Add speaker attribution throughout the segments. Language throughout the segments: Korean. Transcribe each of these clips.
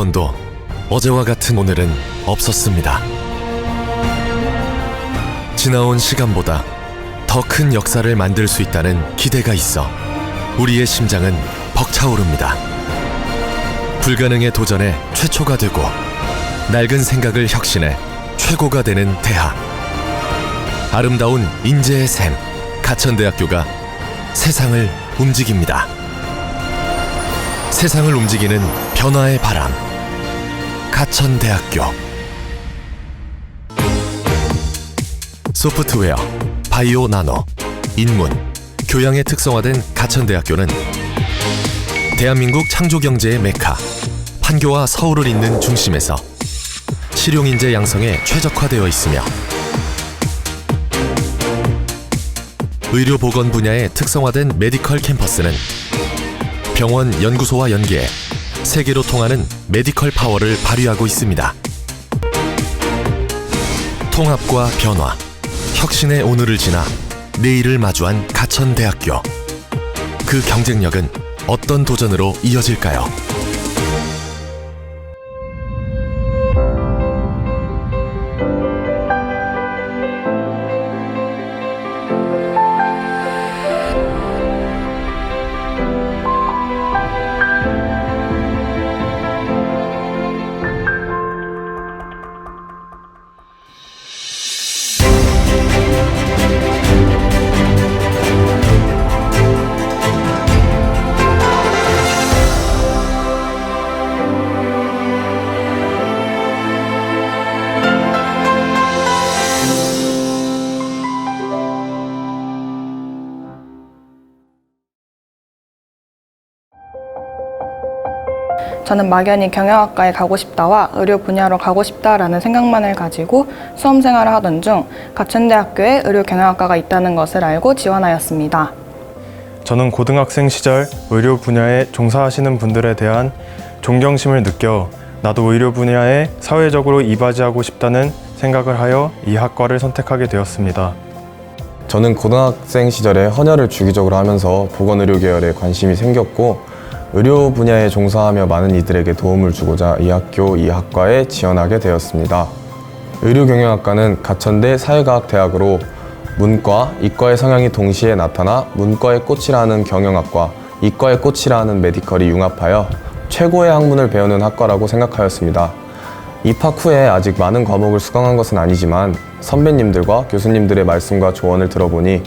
Speaker 1: 번도 어제와 같은 오늘은 없었습니다. 지나온 시간보다 더 큰 역사를 만들 수 있다는 기대가 있어 우리의 심장은 벅차오릅니다. 불가능의 도전에 최초가 되고 낡은 생각을 혁신해 최고가 되는 대학. 아름다운 인재의 샘 가천대학교가 세상을 움직입니다. 세상을 움직이는 변화의 바람. 가천대학교. 소프트웨어, 바이오 나노, 인문, 교양에 특성화된 가천대학교는 대한민국 창조 경제의 메카, 판교와 서울을 잇는 중심에서 실용인재 양성에 최적화되어 있으며 의료보건 분야에 특성화된 메디컬 캠퍼스는 병원 연구소와 연계해 세계로 통하는 메디컬 파워를 발휘하고 있습니다. 통합과 변화, 혁신의 오늘을 지나 내일을 마주한 가천대학교. 그 경쟁력은 어떤 도전으로 이어질까요?
Speaker 2: 저는 막연히 경영학과에 가고 싶다와 의료 분야로 가고 싶다라는 생각만을 가지고 수험 생활을 하던 중 가천대학교에 의료 경영학과가 있다는 것을 알고 지원하였습니다.
Speaker 3: 저는 고등학생 시절 의료 분야에 종사하시는 분들에 대한 존경심을 느껴 나도 의료 분야에 사회적으로 이바지하고 싶다는 생각을 하여 이 학과를 선택하게 되었습니다.
Speaker 4: 저는 고등학생 시절에 헌혈을 주기적으로 하면서 보건의료 계열에 관심이 생겼고 의료 분야에 종사하며 많은 이들에게 도움을 주고자 이 학교 이 학과에 지원하게 되었습니다. 의료경영학과는 가천대 사회과학대학으로 문과, 이과의 성향이 동시에 나타나 문과의 꽃이라는 경영학과, 이과의 꽃이라는 메디컬이 융합하여 최고의 학문을 배우는 학과라고 생각하였습니다. 입학 후에 아직 많은 과목을 수강한 것은 아니지만 선배님들과 교수님들의 말씀과 조언을 들어보니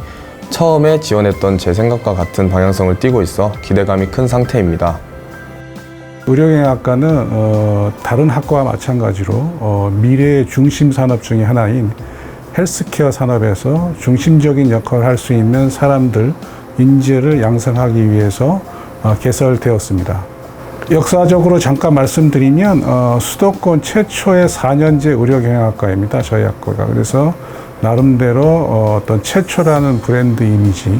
Speaker 4: 처음에 지원했던 제 생각과 같은 방향성을 띠고 있어 기대감이 큰 상태입니다.
Speaker 5: 의료경영학과는 어, 다른 학과와 마찬가지로 어, 미래의 중심 산업 중의 하나인 헬스케어 산업에서 중심적인 역할을 할 수 있는 사람들, 인재를 양성하기 위해서 어, 개설되었습니다. 역사적으로 잠깐 말씀드리면 어, 수도권 최초의 4년제 의료경영학과입니다. 저희 학과가. 그래서 나름대로 어, 어떤 최초라는 브랜드 이미지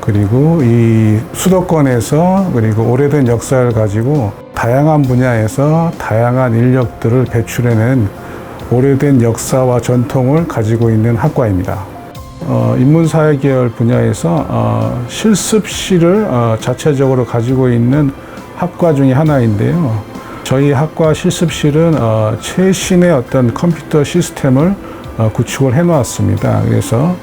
Speaker 5: 그리고 이 수도권에서 그리고 오래된 역사를 가지고 다양한 분야에서 다양한 인력들을 배출해낸 오래된 역사와 전통을 가지고 있는 학과입니다. 어, 인문사회 계열 분야에서 어, 실습실을 어, 자체적으로 가지고 있는 학과 중에 하나인데요. 저희 학과 실습실은 어, 최신의 어떤 컴퓨터 시스템을 어, 구축을 해놓았습니다. 그래서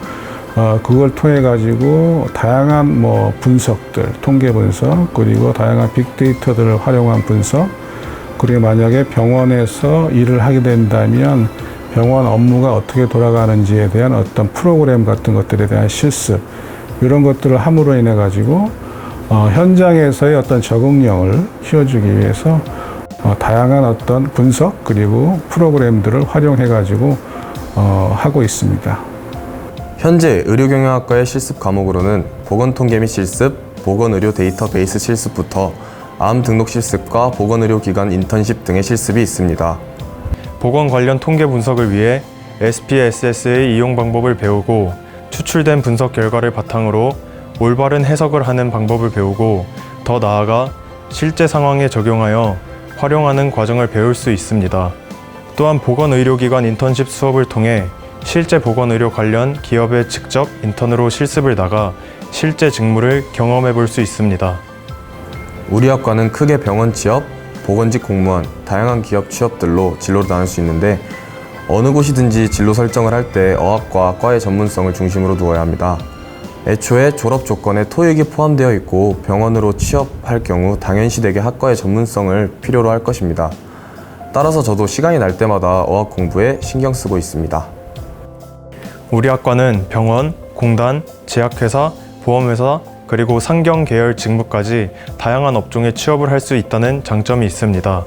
Speaker 5: 어, 그걸 통해 가지고 다양한 뭐 분석들, 통계 분석, 그리고 다양한 빅데이터들을 활용한 분석, 그리고 만약에 병원에서 일을 하게 된다면 병원 업무가 어떻게 돌아가는지에 대한 어떤 프로그램 같은 것들에 대한 실습, 이런 것들을 함으로 인해 가지고 어, 현장에서의 어떤 적응력을 키워주기 위해서 어, 다양한 어떤 분석 그리고 프로그램들을 활용해 가지고 어, 하고 있습니다.
Speaker 4: 현재 의료경영학과의 실습 과목으로는 보건통계 및 실습, 보건의료 데이터베이스 실습부터 암 등록 실습과 보건의료기관 인턴십 등의 실습이 있습니다.
Speaker 3: 보건 관련 통계 분석을 위해 SPSS의 이용 방법을 배우고 추출된 분석 결과를 바탕으로 올바른 해석을 하는 방법을 배우고 더 나아가 실제 상황에 적용하여 활용하는 과정을 배울 수 있습니다. 또한 보건의료기관 인턴십 수업을 통해 실제 보건의료 관련 기업에 직접 인턴으로 실습을 나가 실제 직무를 경험해 볼 수 있습니다.
Speaker 4: 우리 학과는 크게 병원 취업, 보건직 공무원, 다양한 기업 취업들로 진로를 나눌 수 있는데 어느 곳이든지 진로 설정을 할 때 어학과 과의 전문성을 중심으로 두어야 합니다. 애초에 졸업 조건에 토익이 포함되어 있고 병원으로 취업할 경우 당연시 되게 학과의 전문성을 필요로 할 것입니다. 따라서 저도 시간이 날 때마다 어학 공부에 신경 쓰고 있습니다.
Speaker 3: 우리 학과는 병원, 공단, 제약회사, 보험회사, 그리고 상경 계열 직무까지 다양한 업종에 취업을 할 수 있다는 장점이 있습니다.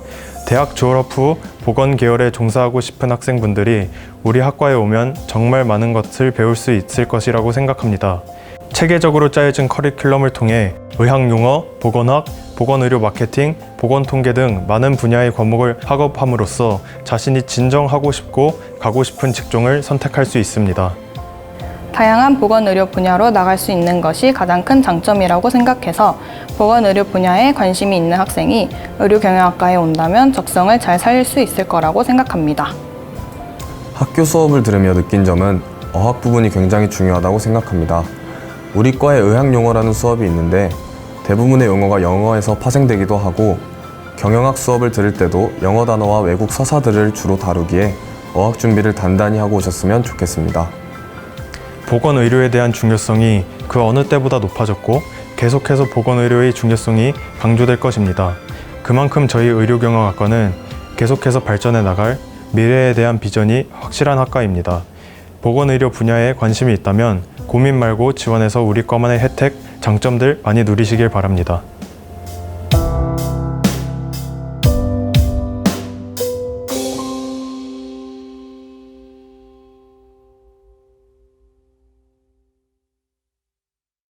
Speaker 3: 대학 졸업 후 보건 계열에 종사하고 싶은 학생분들이 우리 학과에 오면 정말 많은 것을 배울 수 있을 것이라고 생각합니다. 체계적으로 짜여진 커리큘럼을 통해 의학 용어, 보건학, 보건의료 마케팅, 보건통계 등 많은 분야의 과목을 학업함으로써 자신이 진정하고 싶고 가고 싶은 직종을 선택할 수 있습니다.
Speaker 2: 다양한 보건의료 분야로 나갈 수 있는 것이 가장 큰 장점이라고 생각해서 보건의료 분야에 관심이 있는 학생이 의료경영학과에 온다면 적성을 잘 살릴 수 있을 거라고 생각합니다.
Speaker 4: 학교 수업을 들으며 느낀 점은 어학 부분이 굉장히 중요하다고 생각합니다. 우리 과에 의학 용어라는 수업이 있는데 대부분의 용어가 영어에서 파생되기도 하고 경영학 수업을 들을 때도 영어 단어와 외국 서사들을 주로 다루기에 어학 준비를 단단히 하고 오셨으면 좋겠습니다.
Speaker 3: 보건 의료에 대한 중요성이 그 어느 때보다 높아졌고 계속해서 보건 의료의 중요성이 강조될 것입니다. 그만큼 저희 의료경영학과는 계속해서 발전해 나갈 미래에 대한 비전이 확실한 학과입니다. 보건의료 분야에 관심이 있다면 고민 말고 지원해서 우리 과만의 혜택, 장점들 많이 누리시길 바랍니다.